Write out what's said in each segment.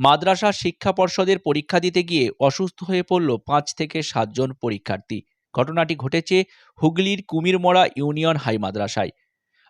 মাদ্রাসা শিক্ষা পর্ষদের পরীক্ষা দিতে গিয়ে অসুস্থ হয়ে পড়ল পাঁচ থেকে সাতজন পরীক্ষার্থী। ঘটনাটি ঘটেছে হুগলির কুমিরমোড়া ইউনিয়ন হাই মাদ্রাসায়।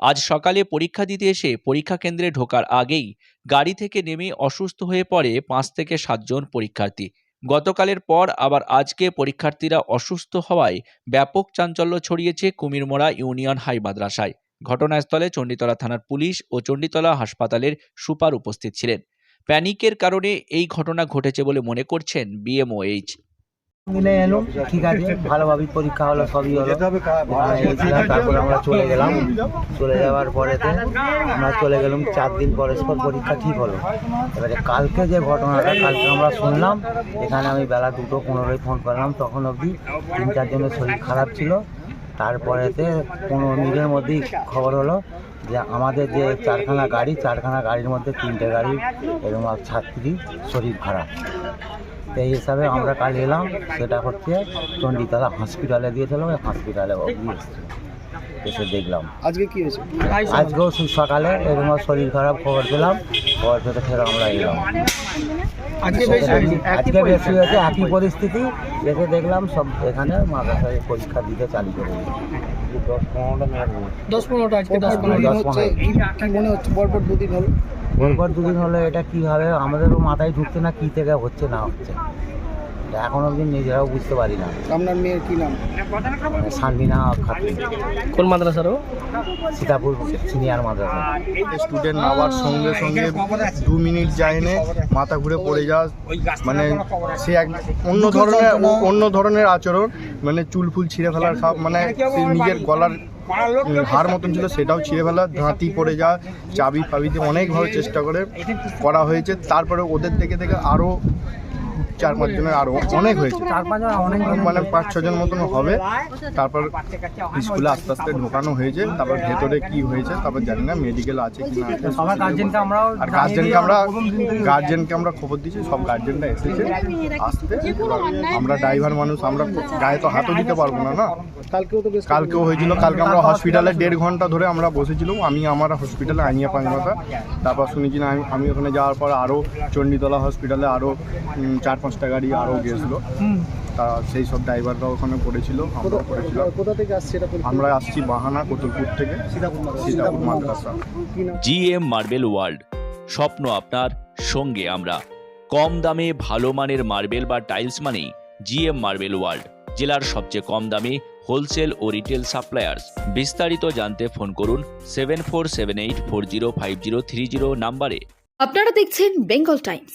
আজ সকালে পরীক্ষা দিতে এসে পরীক্ষা কেন্দ্রে ঢোকার আগেই গাড়ি থেকে নেমে অসুস্থ হয়ে পড়ে পাঁচ থেকে সাতজন পরীক্ষার্থী। গতকালের পর আবার আজকে পরীক্ষার্থীরা অসুস্থ হওয়ায় ব্যাপক চাঞ্চল্য ছড়িয়েছে কুমিরমোড়া ইউনিয়ন হাই মাদ্রাসায়। ঘটনাস্থলে চণ্ডীতলা থানার পুলিশ ও চণ্ডীতলা হাসপাতালের সুপার উপস্থিত ছিলেন। প্যানিকের কারণে এই ঘটনা ঘটেছে বলে মনে করছেন বিএমওএইচ মিলে এলো ঠিক আছে ভালোভাবেই পরীক্ষা হলো সবই হলো। তারপরে আমরা চলে গেলাম। চলে যাওয়ার পরেতে আমরা চলে গেলাম চার দিন পরস্পর পরীক্ষা ঠিক হলো। এবারে কালকে যে ঘটনাটা কালকে আমরা শুনলাম এখানে আমি বেলা দুটো পনেরোই ফোন করলাম তখন অবধি তিন চার চারজনের শরীর খারাপ ছিল। তারপরেতে পনেরো মিনিটের মধ্যেই খবর হলো যে আমাদের যে চারখানা গাড়ি, চারখানা গাড়ির মধ্যে তিনটে গাড়ি এরকম ছাত্রী শরীর খারাপ। তো এই হিসাবে আমরা কাল এলাম, সেটা হচ্ছে চণ্ডীতলা হসপিটালে দিয়েছিলাম ওই হসপিটালে এসে দেখলাম। আজকে কি হয়েছে? আজকেও সেই সকালে এরকম শরীর খারাপ খবর পেলাম। খবর পেতে ফের আমরা এলাম। আজকে বেশি হয়েছে একই পরিস্থিতি। এসে দেখলাম সব এখানে মাদ্রাসায় পরীক্ষা দিতে চালু করে দশ পনেরোটা আজকে দশ পনেরো দিন দশ কি মনে হচ্ছে? পরপর দুদিন হলো? পরপর দুদিন হলে এটা কী হবে? আমাদেরও মাথায় ঢুকছে না কী থেকে হচ্ছে না হচ্ছে। এটা এখন অবধি নিজেরাও বুঝতে পারি না। আপনার মেয়ের কি নাম? সান্ডিনা খাতুন। কোন মাদ্রাসারও সীতাপুর সিনিয়র মাদ্রাসা। স্টুডেন্ট নামার সঙ্গে সঙ্গে দু মিনিট যায়নি মাথা ঘুরে পড়ে যাওয়া মানে সে এক অন্য ধরনের অন্য ধরনের আচরণ মানে চুল ফুল ছিঁড়ে ফেলার সব মানে নিজের গলার হার মতন ছিল সেটাও ছিঁড়ে ফেলা ধাঁতি পড়ে যাওয়া চাবি ফাবিতে অনেকভাবে চেষ্টা করে করা হয়েছে। তারপরে ওদের থেকে থেকে আরও চার পাঁচজনের আরও অনেক হয়েছে। চার পাঁচজন অনেক মানে পাঁচ ছজন মতন হবে। তারপর স্কুলে আস্তে আস্তে ঢোকানো হয়েছে। তারপর ভেতরে কি হয়েছে তারপর জানি না মেডিকেল আছে কি না সবার গার্জেনকে আমরাও আর গার্জেনকে আমরা গার্জেনকে আমরা খবর দিয়েছি সব গার্জেনরা এসেছে আসতে। আমরা ড্রাইভার মানুষ আমরা গায়ে তো হাতও দিতে পারব না না? কালকেও তো কালকেও হয়েছিল কালকে আমরা হসপিটালে দেড় ঘণ্টা ধরে আমরা বসেছিলাম। আমি আমার হসপিটালে আইনিয়া পাঁচমাথা তারপর শুনেছি না আমি আমি ওখানে যাওয়ার পর আরও চণ্ডীতলা হসপিটালে আরও চার পাঁচটা গাড়ি আরও গিয়েছিল। তা সেই সব ড্রাইভাররা ওখানে পড়েছিল আমরা পড়েছিলাম। কোথা থেকে আসছে আমরা আসছি বাহানা কোতুলপুর থেকে। সীতাপুর মাদ্রাসা। কি নাম? GM marble world. স্বপ্ন আপনার সঙ্গে আমরা। কম দামে ভালো মানের মার্বেল বা টাইলস মানেই জিএম মার্বেল ওয়ার্ল্ড জেলার সবচেয়ে কম দামে হোলসেল ও রিটেল সাপ্লায়ার্স। বিস্তারিত জানতে ফোন করুন seven four seven eight four zero five zero three zero নাম্বারে। আপনারা দেখছেন বেঙ্গল টাইমস।